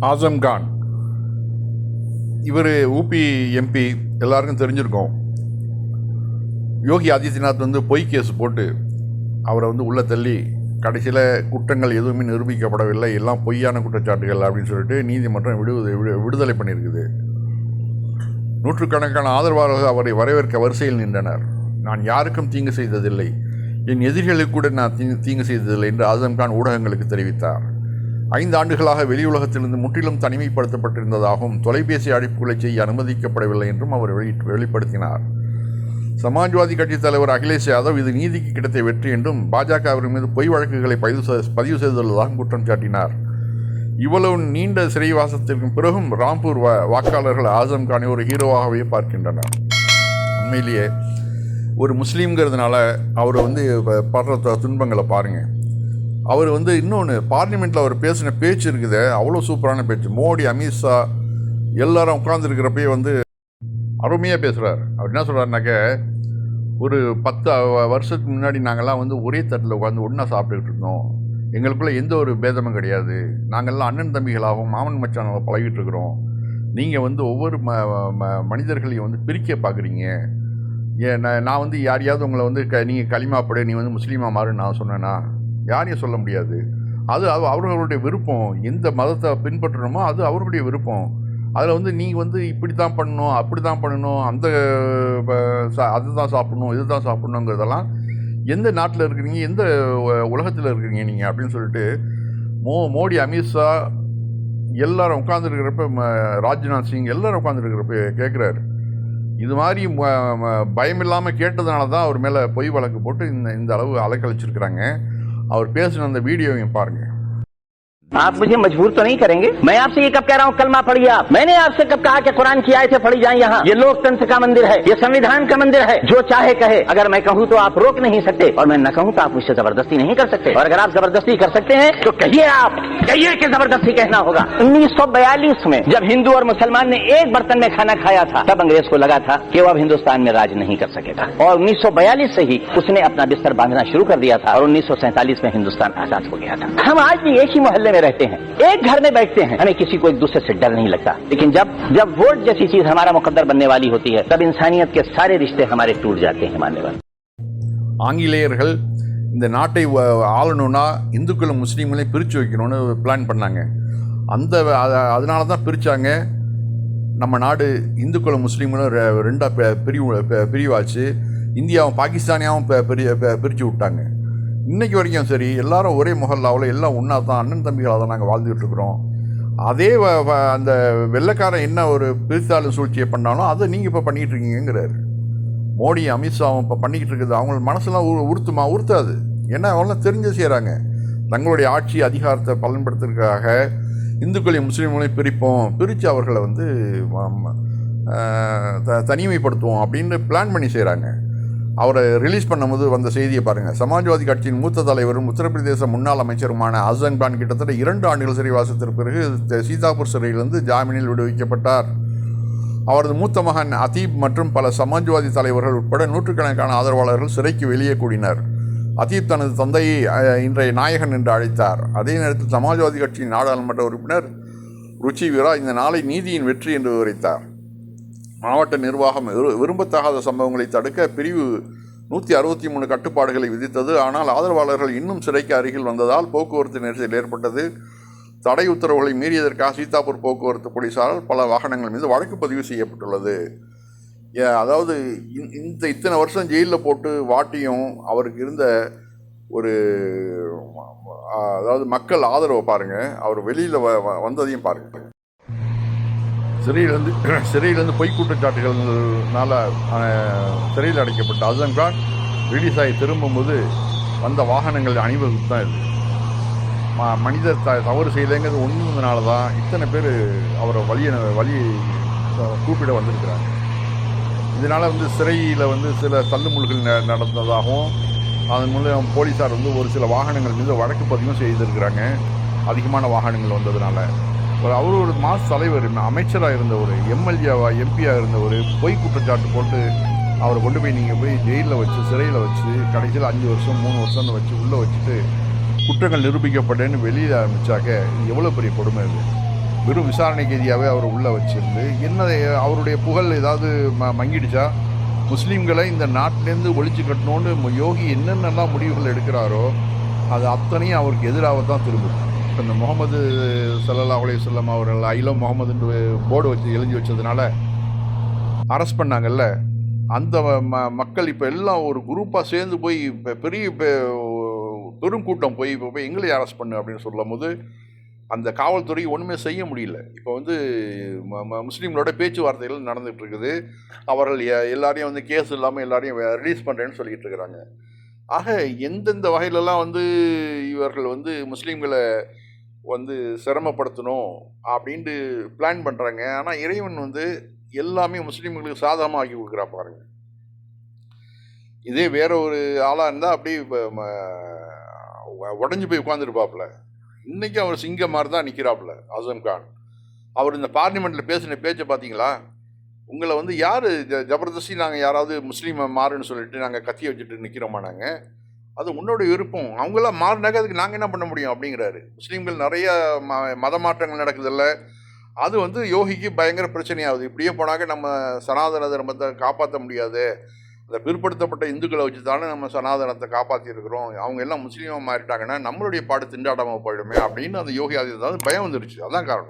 ஆசம்கான் இவர் UP MP எல்லாருக்கும் தெரிஞ்சிருக்கோம். யோகி ஆதித்யநாத் வந்து பொய் கேஸ் போட்டு அவரை வந்து உள்ளே தள்ளி கடைசியில் குற்றங்கள் எதுவுமே நிரூபிக்கப்படவில்லை எல்லாம் பொய்யான குற்றச்சாட்டுகள் அப்படின்னு சொல்லிட்டு நீதிமன்றம் விடு விடு- விடுதலை பண்ணியிருக்குது. நூற்றுக்கணக்கான ஆதரவாளர்கள் அவரை வரவேற்க வரிசையில் நின்றனர். நான் யாருக்கும் தீங்கு செய்ததில்லை. என் எதிரிகளுக்கு கூட நான் தீங்கு தீங்கு செய்ததில்லை என்று ஆசம்கான் ஊடகங்களுக்கு தெரிவித்தார். ஐந்து ஆண்டுகளாக வெளியுலகத்திலிருந்து முற்றிலும் தனிமைப்படுத்தப்பட்டிருந்ததாகவும் தொலைபேசி அழைப்புகளை செய்ய அனுமதிக்கப்படவில்லை என்றும் அவர் வெளி வெளிப்படுத்தினார். சமாஜ்வாதி கட்சி தலைவர் அகிலேஷ் யாதவ் இது நீதிக்கு கிடைத்த வெற்றி என்றும் பாஜக அவர் மீது பொய் வழக்குகளை பதிவு பதிவு செய்துள்ளதாகவும் குற்றம் சாட்டினார். இவ்வளவு நீண்ட சிறைவாசத்திற்கு பிறகும் ராம்பூர் வா வாக்காளர்கள் ஆசம் கானை ஒரு ஹீரோவாகவே பார்க்கின்றனர். உண்மையிலேயே ஒரு முஸ்லீம்ங்கிறதுனால அவர் வந்து படுற துன்பங்களை பாருங்கள் அவர் வந்து இன்னொன்று பார்லிமெண்ட்டில் அவர் பேசின பேச்சு இருக்குது அவ்வளோ சூப்பரான பேச்சு. மோடி அமித்ஷா எல்லாரும் உட்காந்துருக்கிறப்பயே வந்து அருமையாக பேசுகிறார் அவர் என்ன சொல்கிறாருனாக்க ஒரு பத்து வருஷத்துக்கு முன்னாடி நாங்கள்லாம் வந்து ஒரே தட்டில் உட்காந்து ஒன்றா சாப்பிட்டுக்கிட்டு இருந்தோம். எங்களுக்குள்ளே எந்த ஒரு பேதமும் கிடையாது. நாங்கள்லாம் அண்ணன் தம்பிகளாகவும் மாமன் மச்சானாக பழகிட்டு இருக்கிறோம். நீங்கள் வந்து ஒவ்வொரு ம ம- மனிதர்களையும் வந்து பிரிக்க பார்க்குறீங்க ஏ நான் நான் வந்து யாரையாவது உங்களை வந்து க நீங்கள் களிமாப்படு நீ வந்து முஸ்லீமாக மாறுன்னு நான் சொன்னேன்னா யாரையும் சொல்ல முடியாது. அது அது அவர்களுடைய விருப்பம். எந்த மதத்தை பின்பற்றணுமோ அது அவர்களுடைய விருப்பம். அதில் வந்து நீ வந்து இப்படி தான் பண்ணணும் அப்படி தான் பண்ணணும் அந்த அதுதான் சாப்பிடணும் இதுதான் சாப்பிடணுங்கிறதெல்லாம் எந்த நாட்டில் இருக்கிறீங்க எந்த உலகத்தில் இருக்கிறீங்க நீங்கள் அப்படின்னு சொல்லிட்டு மோ மோடி அமித்ஷா எல்லாரும் உட்காந்துருக்கிறப்ப ராஜ்நாத் சிங் எல்லாரும் உட்காந்துருக்கிறப்ப கேட்குறாரு இது மாதிரி பயம் இல்லாமல் பயமில்லாமல் கேட்டதுனால தான் அவர் மேலே பொய் வழக்கு போட்டு இந்த இந்த அளவு அலைக்கழிச்சிருக்கிறாங்க. அவர் பேசின அந்த வீடியோவையும் பாருங்கள் आप मुझे मजबूर तो नहीं करेंगे? मैं आपसे ये कब कह रहा हूँ, कलमा पढ़िए आप। मैंने आपसे कब कहा कि कुरान की आयतें पढ़ी जाए यहाँ। ये लोकतंत्र का मंदिर है, ये संविधान का मंदिर है। जो चाहे कहे, अगर मैं कहूँ तो आप रोक नहीं सकते, और मैं न कहूँ तो आप मुझसे ज़बरदस्ती नहीं कर सकते। और अगर आप ज़बरदस्ती कर सकते हैं तो कहिए आप, कहिए कि ज़बरदस्ती कहना होगा। उन्नीस सौ बयालीस में, जब हिंदू और मुसलमान ने एक बर्तन में खाना खाया था, तब अंग्रेज़ को लगा था कि वो अब हिंदुस्तान में राज नहीं कर सकेगा। और उन्नीस सौ बयालीस से ही उसने अपना बिस्तर बांधना शुरू कर दिया था, और उन्नीस सौ सैंतालीस में हिंदुस्तान आज़ाद हो गया था। हम आज भी एक ही मोहल्ले में रहते हैं एक घर में बैठते हैं हमें किसी को एक दूसरे से डर नहीं लगता लेकिन जब जब वोट जैसी चीज हमारा मुकद्दर बनने वाली होती है तब इंसानियत के सारे रिश्ते हमारे टूट जाते हैं मानने वाले ஆங்கிலேயர்கள் இந்த நாட்டை வ- ஆளணும்னா இந்துக்களும் முஸ்லீம்களையும் பிரித்து வைக்கணும்னு பிளான் பண்ணாங்க அந்த அத- அதனால தான் பிரித்தாங்க நம்ம நாடு இந்துக்களும் முஸ்லீம்களும் ரெ- ரெண்டா பி- பிரிவு பி- பிரிவாச்சு இந்தியாவும் பாகிஸ்தானியாவும் பி- பிரி பி- பிரித்து விட்டாங்க இன்றைக்கி வரைக்கும் சரி எல்லாரும் ஒரே முகல்லாவில் எல்லாம் ஒன்றா தான் அண்ணன் தம்பிகளாக தான் நாங்கள் வாழ்ந்துகிட்ருக்குறோம் இருக்கிறோம். அதே வ- வ- அந்த வெள்ளைக்காரன் என்ன ஒரு பிரித்தாளும் சூழ்ச்சியை பண்ணாலும் அதை நீங்கள் இப்போ பண்ணிகிட்டு இருக்கீங்கிறாரு. மோடி அமித்ஷாவும் இப்போ பண்ணிக்கிட்டு இருக்குது. அவங்க மனசெல்லாம் உறுத்துமா உறுத்தாது. ஏன்னா அவங்களாம் தெரிஞ்சு செய்கிறாங்க தங்களுடைய ஆட்சி அதிகாரத்தை பலன்படுத்துறதுக்காக இந்துக்களையும் முஸ்லீம்களையும் பிரிப்போம். பிரித்து அவர்களை வந்து த தனிமைப்படுத்துவோம் அப்படின்னு பிளான் பண்ணி செய்கிறாங்க அவரை ரிலீஸ் பண்ணும்போது வந்த செய்தியை பாருங்கள் சமாஜ்வாதி கட்சியின் மூத்த தலைவரும் உத்தரப்பிரதேச முன்னாள் அமைச்சருமான அசன் கான் கிட்டத்தட்ட இரண்டு ஆண்டுகள் சிறைவாசத்திற்கு பிறகு சீதாபூர் சீதாப்பூர் சிறையிலிருந்து ஜாமீனில் விடுவிக்கப்பட்டார். அவரது மூத்த மகன் அதீப் மற்றும் பல சமாஜ்வாதி தலைவர்கள் உட்பட நூற்றுக்கணக்கான ஆதரவாளர்கள் சிறைக்கு வெளியே கூடினர். அதீப் தனது தந்தையை இன்றைய நாயகன் என்று அழைத்தார். அதே நேரத்தில் சமாஜ்வாதி கட்சியின் நாடாளுமன்ற உறுப்பினர் ருச்சி வீரா இந்த நாளை நீதியின் வெற்றி என்று விவரித்தார். மாவட்ட நிர்வாகம் விரு- விரும்பத்தகாத சம்பவங்களை தடுக்க பிரிவு நூற்றி அறுபத்தி மூணு கட்டுப்பாடுகளை விதித்தது. ஆனால் ஆதரவாளர்கள் இன்னும் சிறைக்கு அருகில் வந்ததால் போக்குவரத்து நெரிசல் ஏற்பட்டது. தடை உத்தரவுகளை மீறியதற்காக சீதாப்பூர் போக்குவரத்து போலீஸாரால் பல வாகனங்கள் மீது வழக்கு பதிவு செய்யப்பட்டுள்ளது. அதாவது இந்த- இந்த இத்தனை வருஷம் ஜெயிலில் போட்டு வாட்டியும் அவருக்கு இருந்த ஒரு அதாவது மக்கள் ஆதரவை பாருங்கள் அவர் வெளியில் வ வ- வந்ததையும் பாருங்கள் சிறையிலிருந்து சிறையிலிருந்து பொய் குற்றச்சாட்டுகள்னால சிறையில் அடைக்கப்பட்ட அசம் கான் ரிலீஸ் ஆகி திரும்பும்போது வந்த வாகனங்கள் அணிவகுப்பு தான் இது. ம- மனிதர் த தவறு செய்யலைங்கிறது ஒன்றுனால தான் இத்தனை பேர் அவரை வழிய வழி கூப்பிட வந்திருக்கிறாங்க. இதனால் வந்து சிறையில் வந்து சில தள்ளுமுள்கள் ந- நடந்ததாகவும் அதன் மூலம் போலீஸார் வந்து ஒரு சில வாகனங்கள் மீது வழக்கு பதிவும் செய்திருக்கிறாங்க. அதிகமான வாகனங்கள் வந்ததுனால. ஒரு அவர் ஒரு மாஸ் தலைவர் அமைச்சராக இருந்த ஒரு எம்எல்ஏவா எம்பியாக இருந்த ஒரு பொய் குற்றச்சாட்டு போட்டு அவரை கொண்டு போய் நீங்கள் போய் ஜெயிலில் வச்சு சிறையில் வச்சு கடைசியில் அஞ்சு வருஷம் மூணு வருஷம்னு வச்சு உள்ளே வச்சுட்டு குற்றங்கள் நிரூபிக்கப்பட்டேன்னு வெளியில் ஆரம்பித்தாக்க எவ்வளோ பெரிய கொடுமை அது வெறும் விசாரணை கைதியாகவே அவரை உள்ளே வச்சிருந்து என்ன அவருடைய புகழ் ஏதாவது ம மங்கிடுச்சா? முஸ்லீம்களை இந்த நாட்டிலேருந்து ஒழிச்சு கட்டணும்னு யோகி என்னென்னலாம் முடிவுகள் எடுக்கிறாரோ அது அத்தனையும் அவருக்கு எதிராக தான் திரும்புது. இப்போ இந்த முகமது சல்லல்லா அலையம் அவர்கள் ஐலோ முகமதுன்ற போர்டு வச்சு எழுதி வச்சதுனால அரெஸ்ட் பண்ணாங்கல்ல. அந்த ம மக்கள் இப்போ எல்லாம் ஒரு குரூப்பாக சேர்ந்து போய் இப்போ பெரிய பெ- பெரும் கூட்டம் போய் இப்போ போய் எங்களை அரெஸ்ட் பண்ணு அப்படின்னு சொல்லும் போது அந்த காவல்துறை ஒன்றுமே செய்ய முடியல. இப்போ வந்து ம- ம- முஸ்லீம்களோட பேச்சுவார்த்தைகள் நடந்துகிட்டு இருக்குது. அவர்கள் எல்லாரையும் வந்து கேஸ் இல்லாமல் எல்லாரையும் ரிலீஸ் பண்ணுறேன்னு சொல்லிட்டு இருக்கிறாங்க. ஆக எந்தெந்த வகையிலலாம் வந்து இவர்கள் வந்து முஸ்லீம்களை வந்து சிரமப்படுத்தணும் அப்படின்ட்டு பிளான் பண்ணுறாங்க ஆனால் இறைவன் வந்து எல்லாமே முஸ்லீம்களுக்கு சாதகமாக ஆக்கி கொடுக்குறா பாருங்க. இதே வேற ஒரு ஆளாக இருந்தால் அப்படியே உடஞ்சி போய் உட்காந்துருப்பாப்புல இன்றைக்கி அவர் சிங்கம் மாதிரி தான் நிற்கிறாப்புல அசம் கான். அவர் இந்த பார்லிமெண்ட்டில் பேசின பேச்சை பார்த்தீங்களா உங்களை வந்து யார் ஜபர்தஸ்தி நாங்கள் யாராவது முஸ்லீம் மாறுன்னு சொல்லிட்டு நாங்கள் கத்தி வச்சுட்டு நிற்கிறோமா நாங்கள் அது உன்னோட விருப்பம். அவங்களாம் மாறினாக்க அதுக்கு நாங்கள் என்ன பண்ண முடியும் அப்படிங்கிறாரு. முஸ்லீம்கள் நிறைய ம மத மாற்றங்கள் நடக்குதில்ல. அது வந்து யோகிக்கு பயங்கர பிரச்சனையாகுது. இப்படியே போனாக்க நம்ம சனாதன தர்மத்தை காப்பாற்ற முடியாது. அந்த பிற்படுத்தப்பட்ட இந்துக்களை வச்சு தானே நம்ம சனாதனத்தை காப்பாற்றிருக்கிறோம் அவங்க எல்லாம் முஸ்லீமாக மாறிட்டாங்கன்னா நம்மளுடைய பாடு திண்டாடாமல் போயிடுமே அப்படின்னு அந்த யோகி ஆதித்யநாத் பயம் வந்துருச்சு அதான் காரணம்.